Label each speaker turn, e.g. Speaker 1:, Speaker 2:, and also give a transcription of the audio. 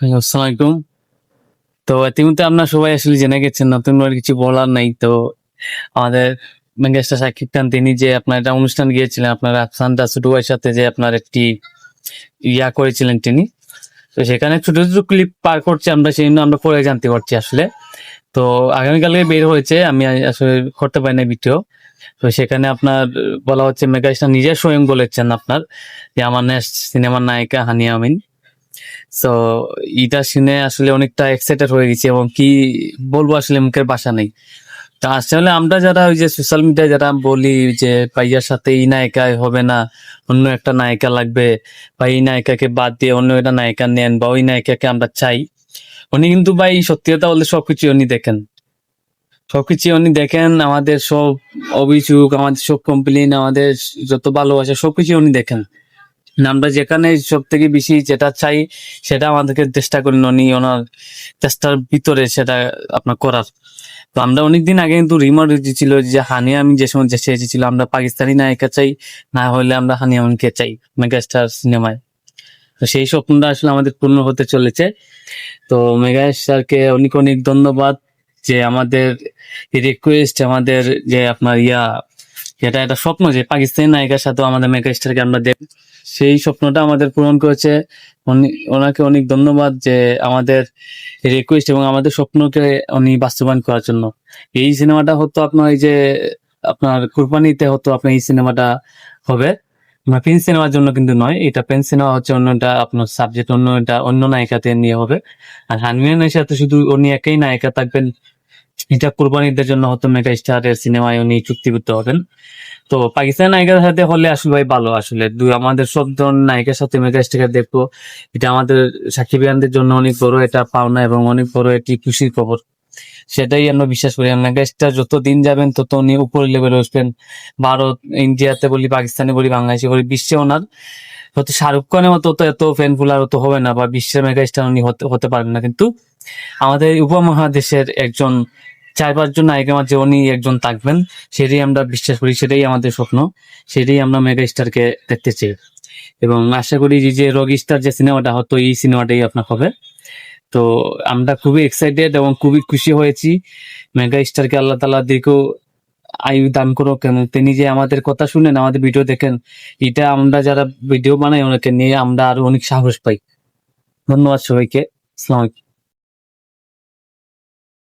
Speaker 1: আসসালামু আলাইকুম তো ইতিমধ্যে আপনার সবাই আসলে জেনে গেছেন, নতুন করে কিছু বলার নাই। তো আমাদের মেঙ্গেস্টার সাকিব খান, তিনি যে আপনার একটা অনুষ্ঠান গিয়েছিলেন, আপনার আফসানটা ছোট ভাইয়ের সাথে যে আপনার একটি ইয়া করেছিলেন তিনি। তো সেখানে ছোট ছোট ক্লিপ পার করছে আমরা, সেই জন্য আমরা পরে জানতে পারছি আসলে। তো আগামীকালকে বের হয়েছে, আমি আসলে করতে পারি না ভিডিও। তো সেখানে আপনার বলা হচ্ছে, মেগাস্টার নিজে স্বয়ং বলেছেন আপনার যে, আমার সিনেমার নায়িকা হানিয়া আমিন। সো এটা শুনে আসলে অনেকটা এক্সাইটেড হয়ে গেছি এবং কি বলব আসলে মুখের বাসা নেই। তা আসলে আমরা যারা ওই যে সোশ্যাল মিডিয়ায় যারা বলি যে পাইয়ার সাথে এই নায়িকা হবে না, অন্য একটা নায়িকা লাগবে বা এই নায়িকাকে বাদ দিয়ে অন্য একটা নায়িকা নেন বা ওই নায়িকাকে আমরা চাই, উনি কিন্তু ভাই সত্যি কথা বলতে সবকিছু উনি দেখেন। সবকিছু উনি দেখেন, আমাদের সব অভিযোগ, আমাদের সব কমপ্লেন আমাদের যত ভালোবাসা সবকিছু উনি দেখেন। আমরা যেখানে সব থেকে বেশি যেটা চাই, সেটা আমাদেরকে চেষ্টা করেন উনি ওনার চেষ্টার ভিতরে সেটা আপনার করার। তো আমরা অনেকদিন আগে কিন্তু রিমার ছিল যে হানিয়া আমি যে সময় দেশে এসেছিল, আমরা পাকিস্তানি নায়িকা চাই, না হলে আমরা হানিয়া আমিনকে চাই, মেগাস্টার সিনেমায়। তো সেই স্বপ্নটা আসলে আমাদের পূর্ণ হতে চলেছে। তো মেগাস্টারকে অনেক অনেক ধন্যবাদ যে আমাদের রিকোয়েস্ট আমাদের যে আপনার ইয়া যেটা একটা স্বপ্ন যে পাকিস্তানি নায়িকার সাথেও আমাদের মেগাস্টারকে আমরা দেখ সেই স্বপ্নটা আমাদের পূরণ করেছে। ওনাকে অনেক ধন্যবাদ যে আমাদের রিকোয়েস্ট এবং আমাদের স্বপ্নকে উনি বাস্তবায়ন করার জন্য। এই সিনেমাটা হতো আপনার এই যে আপনার কুরবানিতে হতো আপনার এই সিনেমাটা হবে। পেন সিনেমার জন্য কিন্তু নয়। এটা পেন সিনেমা হচ্ছে অন্যটা আপনার সাবজেক্ট অন্য এটা অন্য নায়িকাতে নিয়ে হবে। আর হানমিয়ানের সাথে শুধু উনি একই নায়িকা থাকবেন এটা কুরবানিদের জন্য হতো মেগা স্টারের সিনেমায় উনি চুক্তিবদ্ধ হবেন। তো পাকিস্তান নায়িকার সাথে হলে আসলে ভাই ভালো আসলে। দুই, আমাদের সব ধরনের নায়িকার সাথে মেগা স্টার দেখব। এটা আমাদের সাকিবিয়ানদের জন্য অনেক বড় এটা পাওনা এবং অনেক বড় একটি খুশির খবর। সেটাই আমরা বিশ্বাস করি। মেগা স্টার যত দিন যাবেন, তত উনি উপর লেভেলে উঠবেন। ভারত, ইন্ডিয়াতে বলি, পাকিস্তানে বলি, বাংলাদেশে বলি, বিশ্বে ওনার। হয়তো শাহরুখ খানের মতো তো এত ফ্যান ফুলার তো হবে না বা বিশ্বের মেগা স্টার উনি হতে হতে পারবেন না। কিন্তু আমাদের উপমহাদেশের একজন চার পাঁচজন নায়িকার মাঝে উনি একজন থাকবেন, সেটাই আমরা বিশ্বাস করি, সেটাই আমাদের স্বপ্ন, সেটাই আমরা মেগা স্টারকে দেখতে চাই। এবং আশা করি যে যে স্টার যে সিনেমাটা হতো, এই সিনেমাটাই আপনার হবে। তো আমরা খুবই এক্সাইটেড এবং খুবই খুশি হয়েছি। মেগা স্টারকে আল্লাহ তালা দিকেও আয়ু দান করো কেন তিনি যে আমাদের কথা শুনেন, আমাদের ভিডিও দেখেন, এটা আমরা যারা ভিডিও বানাই, ওনাকে নিয়ে আমরা আরও অনেক সাহস পাই। ধন্যবাদ সবাইকে। আসসালামু আলাইকুম।